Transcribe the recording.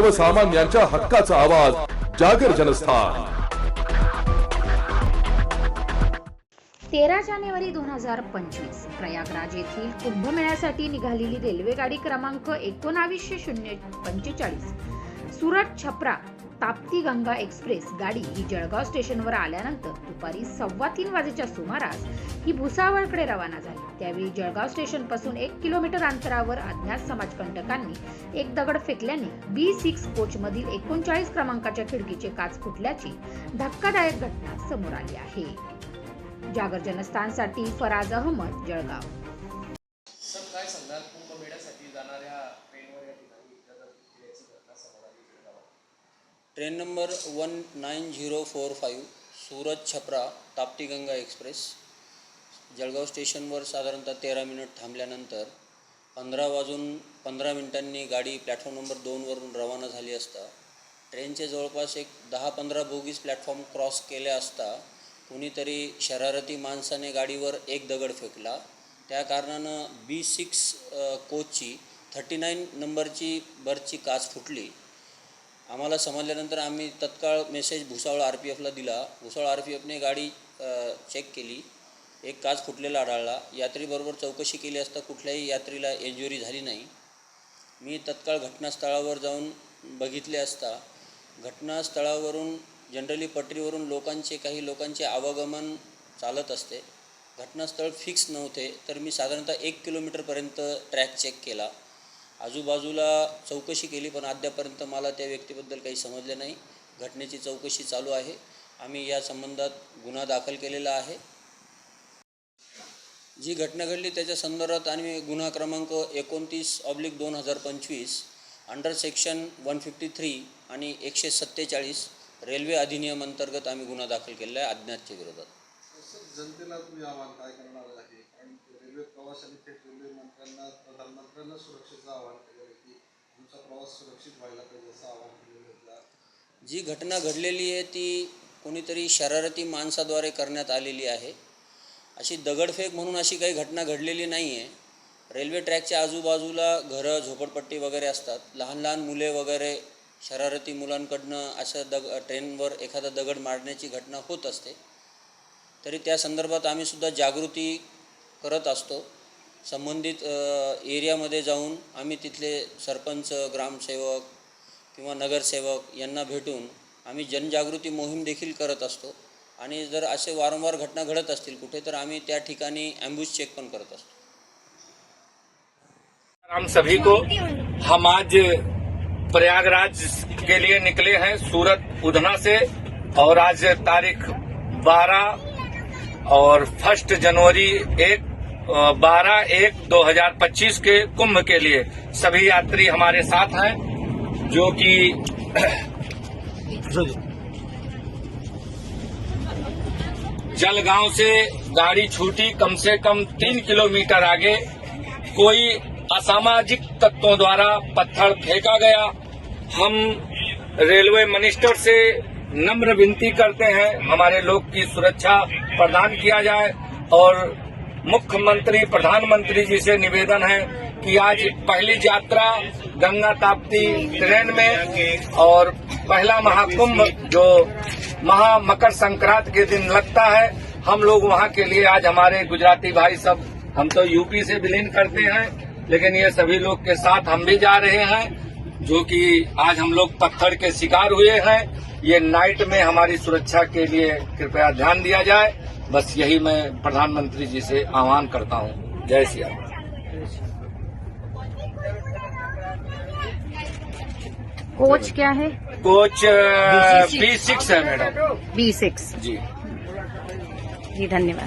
सर्वसामान्यांच्या हक्काचा आवाज जागर जनस्थान. तेरा जानेवारी दोन हजार पंचवीस प्रयागराज येथील कुंभमेळ्यासाठी निघालेली रेल्वे गाडी क्रमांक एकोणावीसशे शून्य पंचेचाळीस सुरत छपरा ताप्ती गंगा एक्सप्रेस गाडी ही जळगाव स्टेशनवर आल्यानंतर दुपारी सव्वा तीन वाजेच्या सुमारास ही भुसावळकडे रवाना झाली. त्यावेळी जळगाव स्टेशनपासून एक किलोमीटर अंतरावर अज्ञात समाजकंटकांनी एक दगड फेकल्याने बी सिक्स कोचमधील एकोणचाळीस क्रमांकाच्या खिडकीचे काच फुटल्याची धक्कादायक घटना समोर आली आहे. जागर जनस्थानसाठी फराज अहमद जळगाव सर काय सांगणार कुंभमेळ्यासाठी जाणाऱ्या ट्रेनवर या ठिकाणी गदर याची घटना समोर आली जळगावात train number one nine zero four five Surat Chhapra Tapti Ganga express. Jalgaon स्टेशनवर साधारणतः तेरा मिनिट थांबल्यानंतर पंधरा वाजून पंधरा मिनिटांनी गाडी प्लॅटफॉर्म नंबर दोनवरून रवाना झाली असता ट्रेनचे जवळपास एक दहा पंधरा बोगीज प्लॅटफॉर्म क्रॉस केल्या असता कुणीतरी शरारती माणसाने गाडीवर एक दगड फेकला. त्या कारणानं बी सिक्स कोचची थर्टी नाईन नंबरची बर्थची काच फुटली. आम्हाला समजल्यानंतर आम्ही तत्काळ मेसेज भुसावळ आर पी एफला दिला. भुसावळ आर पी एफने गाडी चेक केली. एक काच फुटलेला आढळला. यात्रीबरोबर चौकशी केली असता कुठल्याही यात्रीला इंजुरी झाली नाही. मी तत्काळ घटनास्थळावर जाऊन बघितले असता घटनास्थळावरून जनरली पटरीवरून लोकांचे काही लोकांचे आवागमन चालत असते. घटनास्थळ फिक्स नव्हते तर मी साधारणतः एक किलोमीटरपर्यंत ट्रॅक चेक केला. आजूबाजूला चौकशी केली पण अद्यापर्यंत मला त्या व्यक्तीबद्दल काही समजले नाही. घटनेची चौकशी चालू आहे. आम्ही या संबंधात गुन्हा दाखल केलेला आहे. जी घटना घडली त्याच्या संदर्भात आम्ही गुन्हा क्रमांक एकोणतीस ऑब्लिक दोन हजार पंचवीस under section one fifty three आणि एकशे सत्तेचाळीस रेल्वे अधिनियम अंतर्गत आम्ही गुन्हा दाखल केलेला आहे अज्ञातच्या विरोधात. जनतेला तुम्ही आव्हान काय करणार आहे? कारण रेल्वे प्रवाशांनी थेट रेल्वे मंत्र्यांना प्रधानमंत्र्यांना सुरक्षेचं आवाहन केलेलं की तुमचा प्रवास सुरक्षित व्हायला पाहिजे असं आवाहन केलेलं होतं जी घटना घडलेली आहे ती कोणीतरी शरारती माणसाद्वारे करण्यात आलेली आहे. अशी दगडफेक म्हणून अशी काही घटना घडलेली नाही आहे रेल्वे ट्रॅकच्या आजूबाजूला घरं झोपडपट्टी वगैरे असतात. लहान लहान मुले वगैरे शरारती मुलांकडनं असं दग ट्रेनवर एखादा दगड मारण्याची घटना होत असते. तरी त्या संदर्भात आम्हीसुद्धा जागृती करत असतो. संबंधित एरियामध्ये जाऊन आम्ही तिथले सरपंच ग्रामसेवक किंवा नगरसेवक यांना भेटून आम्ही जनजागृती मोहीम देखील करत असतो. आणि जर असे वारंवार घटना घडत असतील कुठे तर आम्ही त्या ठिकाणी ॲम्ब्युस चेक पण करत असतो. हम सभी को हम आज प्रयागराज के लिए निकले हैं सूरत उधना से और आज तारीख 12 और फर्स्ट जनवरी एक बारह एक 2025 के कुंभ के लिए सभी यात्री हमारे साथ हैं, जो कि जलगांव से गाड़ी छूटी कम से कम तीन किलोमीटर आगे कोई असामाजिक तत्वों द्वारा पत्थर फेंका गया। हम रेलवे मिनिस्टर से नम्र विनती करते हैं, हमारे लोग की सुरक्षा प्रदान किया जाए और मुख्यमंत्री, प्रधानमंत्री जी से निवेदन है कि आज पहली यात्रा गंगा ताप्ती ट्रेन में और पहला महाकुंभ जो महा मकर संक्रांत के दिन लगता है, हम लोग वहाँ के लिए आज हमारे गुजराती भाई सब, हम तो यूपी से विलीन करते हैं, लेकिन ये सभी लोग के साथ हम भी जा रहे हैं, जो कि आज हम लोग पत्थर के शिकार हुए हैं। ये नाइट में हमारी सुरक्षा के लिए कृपया ध्यान दिया जाए। बस यही मैं प्रधानमंत्री जी से आह्वान करता हूँ। जय श्री राम कोच क्या है? कोच बी सिक्स है मैडम। B six. जी। जी धन्यवाद।